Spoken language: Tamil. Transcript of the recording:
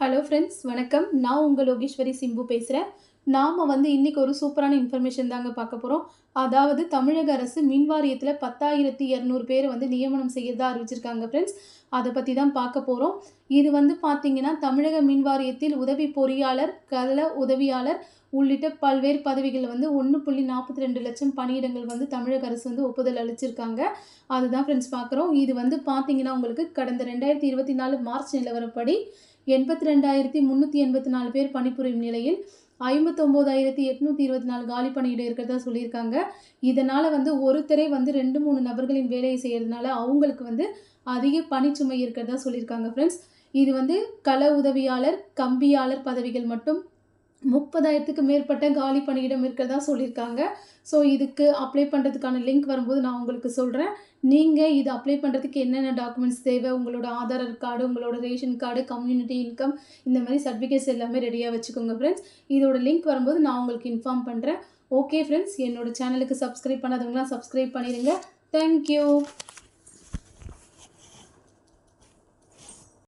ஹலோ ஃப்ரெண்ட்ஸ் வணக்கம். நான் உங்கள் லோகேஸ்வரி சிம்பு பேசுகிறேன் நாம் வந்து இன்றைக்கி ஒரு சூப்பரான இன்ஃபர்மேஷன் தாங்க பார்க்க போகிறோம் அதாவது தமிழக அரசு மின் வாரியத்தில் பத்தாயிரத்தி இரநூறு பேர் வந்து நியமனம் செய்யறதா அறிவிச்சிருக்காங்க ஃப்ரெண்ட்ஸ் அதை பற்றி தான் பார்க்க போகிறோம் இது வந்து பார்த்திங்கன்னா தமிழக மின் வாரியத்தில் உதவி பொறியாளர் கள உதவியாளர் உள்ளிட்ட பல்வேறு பதவிகள் வந்து ஒன்று புள்ளி நாற்பத்தி ரெண்டு லட்சம் பணியிடங்கள் வந்து தமிழக அரசு வந்து ஒப்புதல் அளிச்சிருக்காங்க. அதுதான் ஃப்ரெண்ட்ஸ் பார்க்குறோம். இது வந்து பார்த்தீங்கன்னா உங்களுக்கு கடந்த ரெண்டாயிரத்தி இருபத்தி நாலு மார்ச் நிலவரப்படி எண்பத்தி ரெண்டாயிரத்தி முந்நூற்றி எண்பத்தி நாலு பேர் பணிபுரியும் நிலையில் ஐம்பத்தொம்போதாயிரத்தி எட்நூற்றி இருபத்தி நாலு காலி பணியிடம் இருக்கிறதா சொல்லியிருக்காங்க. இதனால் வந்து ஒருத்தரே வந்து ரெண்டு மூணு நபர்களின் வேலையை செய்கிறதுனால அவங்களுக்கு வந்து அதிக பணிச்சுமை இருக்கிறதா சொல்லியிருக்காங்க ஃப்ரெண்ட்ஸ் இது வந்து கள உதவியாளர் கம்பியாளர் பதவிகள் மட்டும் முப்பதாயிரத்துக்கு மேற்பட்ட காலி பணியிடம் இருக்கிறதா சொல்லியிருக்காங்க. ஸோ இதுக்கு அப்ளை பண்ணுறதுக்கான லிங்க் வரும்போது நான் உங்களுக்கு சொல்கிறேன் நீங்கள் இது அப்ளை பண்ணுறதுக்கு என்னென்ன டாக்குமெண்ட்ஸ் தேவை? உங்களோட ஆதார் கார்டு உங்களோட ரேஷன் கார்டு கம்யூனிட்டி இன்கம் இந்த மாதிரி சர்டிஃபிகேட்ஸ் எல்லாமே ரெடியாக வச்சுக்கோங்க ஃப்ரெண்ட்ஸ் இதோட லிங்க் வரும்போது நான் உங்களுக்கு இன்ஃபார்ம் பண்ணுறேன் ஓகே ஃப்ரெண்ட்ஸ் என்னோட சேனலுக்கு சப்ஸ்கிரைப் பண்ணாதவங்களாம் சப்ஸ்கிரைப் பண்ணிடுங்க தேங்க்யூ